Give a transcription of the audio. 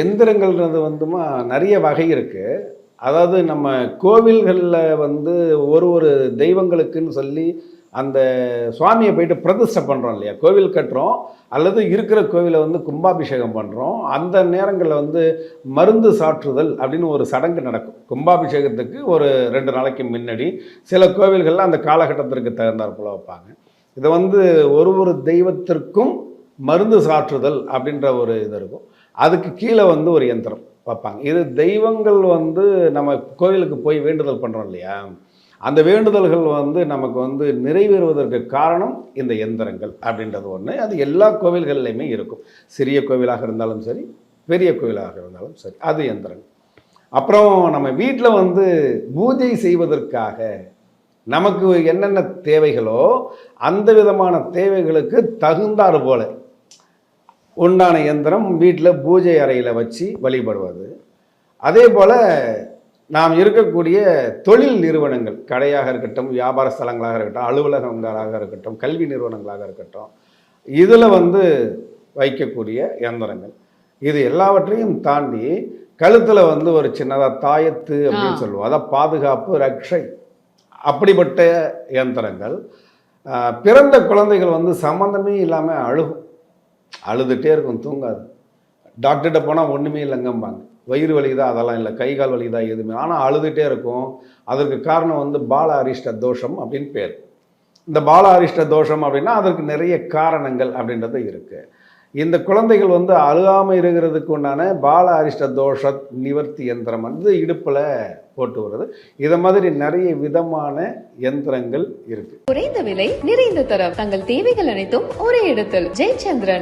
எந்திரங்கள்ன்றது வந்துமா நிறைய வகை இருக்குது அதாவது நம்ம கோவில்களில் வந்து ஒரு ஒரு தெய்வங்களுக்குன்னு சொல்லி அந்த சுவாமியை போயிட்டு பிரதிஷ்டை பண்ணுறோம் இல்லையா? கோவில் கட்டுறோம் அல்லது இருக்கிற கோவிலை வந்து கும்பாபிஷேகம் பண்ணுறோம் அந்த நேரங்களில் வந்து மருந்து சாற்றுதல் அப்படின்னு ஒரு சடங்கு நடக்கும். கும்பாபிஷேகத்துக்கு ஒரு ரெண்டு நாளைக்கு முன்னாடி சில கோவில்களில் அந்த காலகட்டத்திற்கு தகுந்தாற்போல் வைப்பாங்க. இதை வந்து ஒரு ஒரு தெய்வத்திற்கும் மருந்து சாற்றுதல் அப்படின்ற ஒரு இது இருக்கும். அதுக்கு கீழே வந்து ஒரு யந்திரம் வைப்பாங்க. இது தெய்வங்கள் வந்து நம்ம கோவிலுக்கு போய் வேண்டுதல் பண்ணுறோம் இல்லையா? அந்த வேண்டுதல்கள் வந்து நமக்கு வந்து நிறைவேறுவதற்கு காரணம் இந்த எந்திரங்கள் அப்படின்றது ஒன்று அது எல்லா கோவில்கள்லையுமே இருக்கும். சிறிய கோவிலாக இருந்தாலும் சரி பெரிய கோவிலாக இருந்தாலும் சரி அது எந்திரங்கள். அப்புறம் நம்ம வீட்டில் வந்து பூஜை செய்வதற்காக நமக்கு என்னென்ன தேவைகளோ அந்த விதமான தேவைகளுக்கு தகுந்தாறு போல உண்டான எந்திரம் வீட்டில் பூஜை அறையில் வச்சு வழிபடுவது. அதே போல் நாம் இருக்கக்கூடிய தொழில் நிறுவனங்கள் கடையாக இருக்கட்டும் வியாபார ஸ்தலங்களாக இருக்கட்டும் அலுவலகங்களாக இருக்கட்டும் கல்வி நிறுவனங்களாக இருக்கட்டும் இதில் வந்து வைக்கக்கூடிய எந்திரங்கள் இது எல்லாவற்றையும் தாண்டி கழுத்தில் வந்து ஒரு சின்னதாக தாயத்து அப்படின்னு. சொல்லுவோம். அதான் பாதுகாப்பு ரக்ஷை அப்படிப்பட்ட இயந்திரங்கள். பிறந்த குழந்தைகள் வந்து சம்மந்தமே இல்லாமல் அழுகும். அழுதுகிட்டே இருக்கும் தூங்காது. டாக்டர்கிட்ட போனால் ஒன்றுமே இல்லைங்கம்பாங்க. வயிறு வலிக்குதா அதெல்லாம் இல்லை. கை கால் வலிக்குதா எதுவுமே ஆனால் அழுதுகிட்டே இருக்கும். அதற்கு காரணம் வந்து பால அரிஷ்ட தோஷம் அப்படின்னு பேர். இந்த பால அரிஷ்ட தோஷம் அப்படின்னா அதற்கு நிறைய காரணங்கள் அப்படின்றது இருக்குது இந்த குழந்தைகள் வந்து அழுகாமல் இருக்கிறதுக்கு உண்டான பால அரிஷ்ட தோஷ நிவர்த்தி யந்திரம் வந்து இடுப்பில் போட்டு வருது இதை மாதிரி நிறைய விதமான யந்திரங்கள் இருக்கு. குறைந்த விலை நிறைந்த தரம். தங்கள் தேவைகள் அனைத்தும் ஒரே இடத்தில். ஜெயச்சந்திரன்.